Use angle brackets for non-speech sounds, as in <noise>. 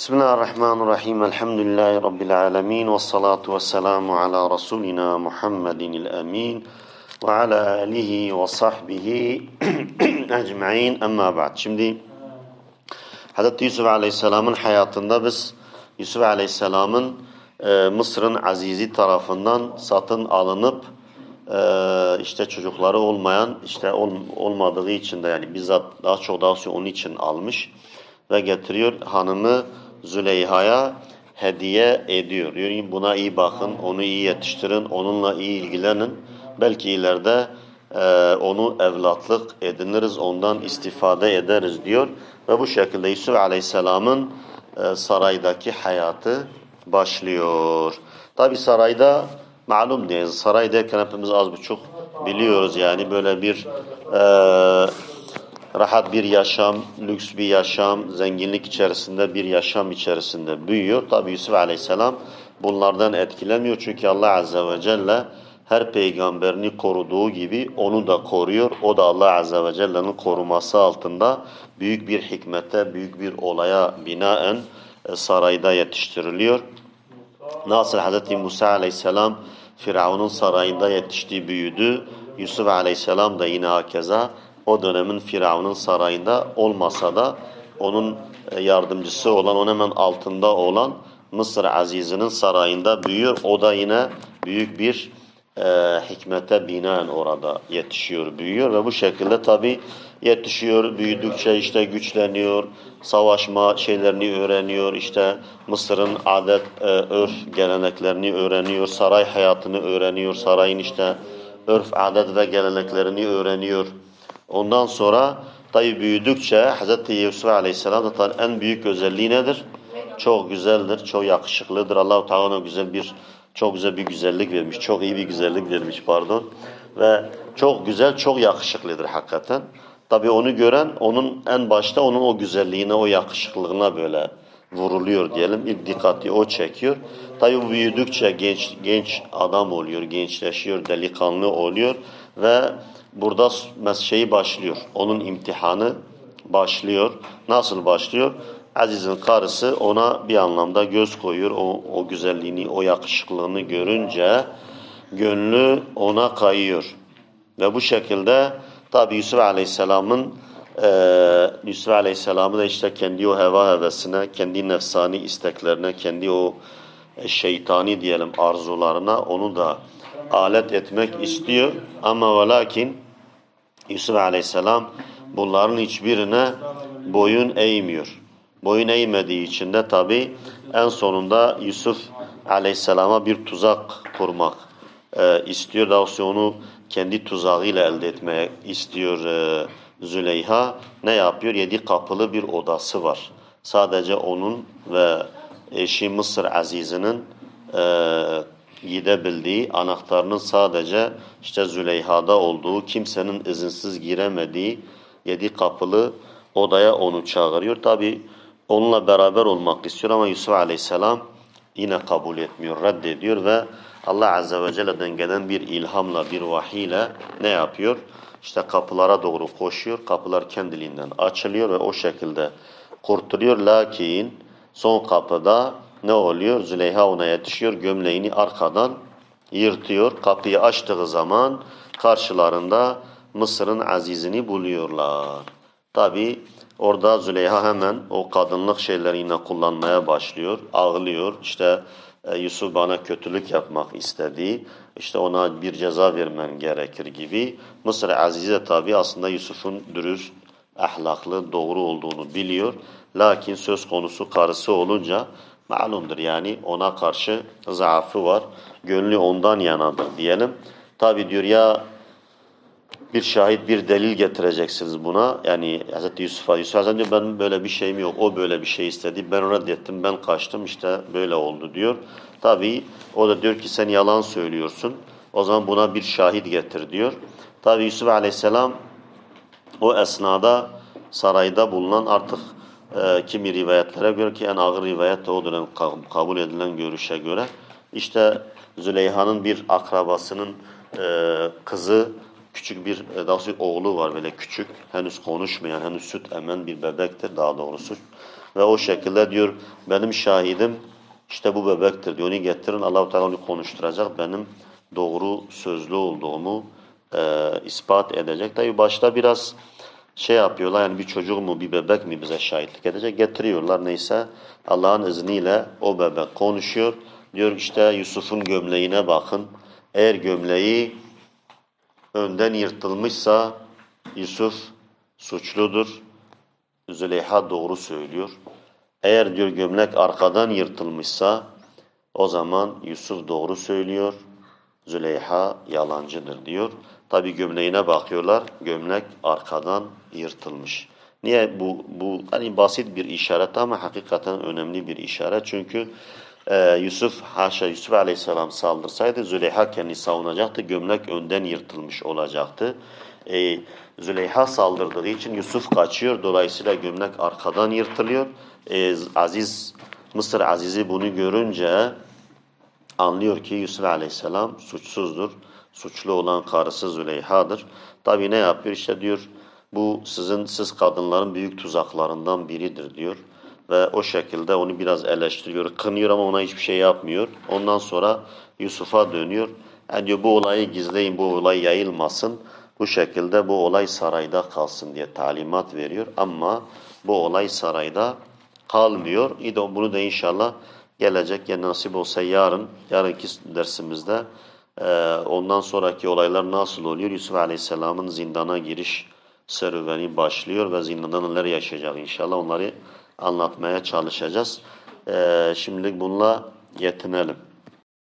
Bismillahirrahmanirrahim. Elhamdülillahi Rabbil alemin. Ve salatu ve selamu ala Resulina Muhammedin emin ve ala alihi ve sahbihi <clears throat> ecma'in. Amma ba'd. Şimdi Hazreti Yusuf Aleyhisselam'ın hayatında biz Yusuf Aleyhisselam'ın e, Mısır'ın azizi tarafından satın alınıp e, işte çocukları olmayan işte ol, olmadığı için de yani bizzat daha çok daha sonra onun için almış ve getiriyor hanımı Züleyha'ya hediye ediyor. Diyor buna iyi bakın, onu iyi yetiştirin, onunla iyi ilgilenin. Belki ileride e, onu evlatlık ediniriz, ondan istifade ederiz diyor. Ve bu şekilde Yusuf Aleyhisselam'ın e, saraydaki hayatı başlıyor. Tabi sarayda malum değil, saray derken hepimiz az buçuk biliyoruz yani böyle bir e, rahat bir yaşam, lüks bir yaşam, zenginlik içerisinde bir yaşam içerisinde büyüyor. Tabi Yusuf Aleyhisselam bunlardan etkilemiyor çünkü Allah Azze ve Celle her peygamberini koruduğu gibi onu da koruyor. O da Allah Azze ve Celle'nin koruması altında büyük bir hikmete, büyük bir olaya binaen e, sarayda yetiştiriliyor. Nasıl Hz. Musa Aleyhisselam Firavun'un sarayında yetiştiği büyüdü. Yusuf Aleyhisselam da yine hakeza o dönemin Firavun'un sarayında olmasa da onun e, yardımcısı olan, onun hemen altında olan Mısır Aziz'inin sarayında büyüyor. O da yine büyük bir e, hikmete binaen orada yetişiyor, büyüyor ve bu şekilde tabi yetişiyor, büyüdükçe işte güçleniyor, savaşma şeylerini öğreniyor, işte Mısır'ın adet, e, örf geleneklerini öğreniyor, saray hayatını öğreniyor, sarayın işte örf, adet ve geleneklerini öğreniyor. Ondan sonra tabi büyüdükçe Hz. Yusuf Aleyhisselam da en büyük özelliği nedir? Çok güzeldir, çok yakışıklıdır. Allah-u Teala güzel bir çok güzel bir güzellik vermiş. Çok iyi bir güzellik vermiş pardon. Ve çok güzel, çok yakışıklıdır hakikaten. Tabi onu gören onun en başta onun o güzelliğine, o yakışıklılığına böyle vuruluyor diyelim. İlk dikkati o çekiyor. Tabi büyüdükçe genç genç adam oluyor, gençleşiyor, delikanlı oluyor ve burada şeyi başlıyor. Onun imtihanı başlıyor. Nasıl başlıyor? Aziz'in karısı ona bir anlamda göz koyuyor. O, o güzelliğini, o yakışıklılığını görünce gönlü ona kayıyor. Ve bu şekilde tabi Yusuf Aleyhisselam'ın e, Yusuf Aleyhisselam'ı da işte kendi o heva hevesine, kendi nefsani isteklerine, kendi o şeytani diyelim arzularına onu da alet etmek istiyor. Ama ve lakin Yusuf Aleyhisselam bunların hiçbirine boyun eğmiyor. Boyun eğmediği için de tabi en sonunda Yusuf Aleyhisselam'a bir tuzak kurmak e, istiyor. Daha sonra onu kendi tuzağıyla elde etmeye istiyor e, Züleyha. Ne yapıyor? Yedi kapılı bir odası var. Sadece onun ve eşi Mısır Aziz'inin e, gidebildiği, anahtarının sadece işte Züleyha'da olduğu, kimsenin izinsiz giremediği yedi kapılı odaya onu çağırıyor. Tabi onunla beraber olmak istiyor ama Yusuf Aleyhisselam yine kabul etmiyor, reddediyor ve Allah Azze ve Celle'den gelen bir ilhamla, bir vahiyle ne yapıyor? İşte kapılara doğru koşuyor, kapılar kendiliğinden açılıyor ve o şekilde kurtuluyor. Lakin son kapıda ne oluyor? Züleyha ona yetişiyor, gömleğini arkadan yırtıyor. Kapıyı açtığı zaman karşılarında Mısır'ın azizini buluyorlar. Tabi orada Züleyha hemen o kadınlık şeylerini kullanmaya başlıyor. Ağlıyor. İşte Yusuf bana kötülük yapmak istedi. İşte ona bir ceza vermen gerekir gibi. Mısır Azizi de tabi aslında Yusuf'un dürüst, ahlaklı, doğru olduğunu biliyor. Lakin söz konusu karısı olunca malumdur yani ona karşı zaafı var. Gönlü ondan yanadır diyelim. Tabi diyor ya bir şahit bir delil getireceksiniz buna. Yani Hz. Yusuf'a Yusuf Aleyhisselam diyor ben böyle bir şeyim yok. O böyle bir şey istedi. Ben ona reddettim. Ben kaçtım. işte böyle oldu diyor. Tabi o da diyor ki sen yalan söylüyorsun. O zaman buna bir şahit getir diyor. Tabi Yusuf Aleyhisselam o esnada sarayda bulunan artık e, kimi rivayetlere göre ki en ağır rivayet de o dönem kabul edilen görüşe göre işte Züleyha'nın bir akrabasının e, kızı küçük bir e, daha oğlu var böyle küçük henüz konuşmayan henüz süt emen bir bebektir daha doğrusu Ve o şekilde diyor benim şahidim işte bu bebektir diyor. Onu getirin Allah-u Teala onu konuşturacak. Benim doğru sözlü olduğumu e, ispat edecek. Tabi başta biraz şey yapıyorlar yani bir çocuk mu bir bebek mi bize şahitlik edecek getiriyorlar neyse Allah'ın izniyle o bebek konuşuyor. Diyor işte Yusuf'un gömleğine bakın. Eğer gömleği önden yırtılmışsa Yusuf suçludur. Züleyha doğru söylüyor. Eğer diyor gömlek arkadan yırtılmışsa o zaman Yusuf doğru söylüyor. Züleyha yalancıdır diyor. Tabi gömleğine bakıyorlar. Gömlek arkadan yırtılmış. Niye bu bu hani basit bir işaret ama hakikaten önemli bir işaret. Çünkü e, Yusuf haşa Yusuf Aleyhisselam saldırsaydı Züleyha kendini savunacaktı. Gömlek önden yırtılmış olacaktı. E, Züleyha saldırdığı için Yusuf kaçıyor. Dolayısıyla gömlek arkadan yırtılıyor. E, Aziz Mısır Aziz'i bunu görünce anlıyor ki Yusuf Aleyhisselam suçsuzdur. Suçlu olan karısı Züleyha'dır. Tabi ne yapıyor? İşte diyor bu sizin siz kadınların büyük tuzaklarından biridir diyor. Ve o şekilde onu biraz eleştiriyor, kınıyor ama ona hiçbir şey yapmıyor. Ondan sonra Yusuf'a dönüyor. Yani diyor bu olayı gizleyin, bu olay yayılmasın. Bu şekilde bu olay sarayda kalsın diye talimat veriyor. Ama bu olay sarayda kalmıyor. Bunu da inşallah gelecek ya nasip olsa yarın, yarınki dersimizde e, ondan sonraki olaylar nasıl oluyor? Yusuf Aleyhisselam'ın zindana giriş serüveni başlıyor ve zindanda neler yaşayacak inşallah onları anlatmaya çalışacağız. E, şimdilik bununla yetinelim.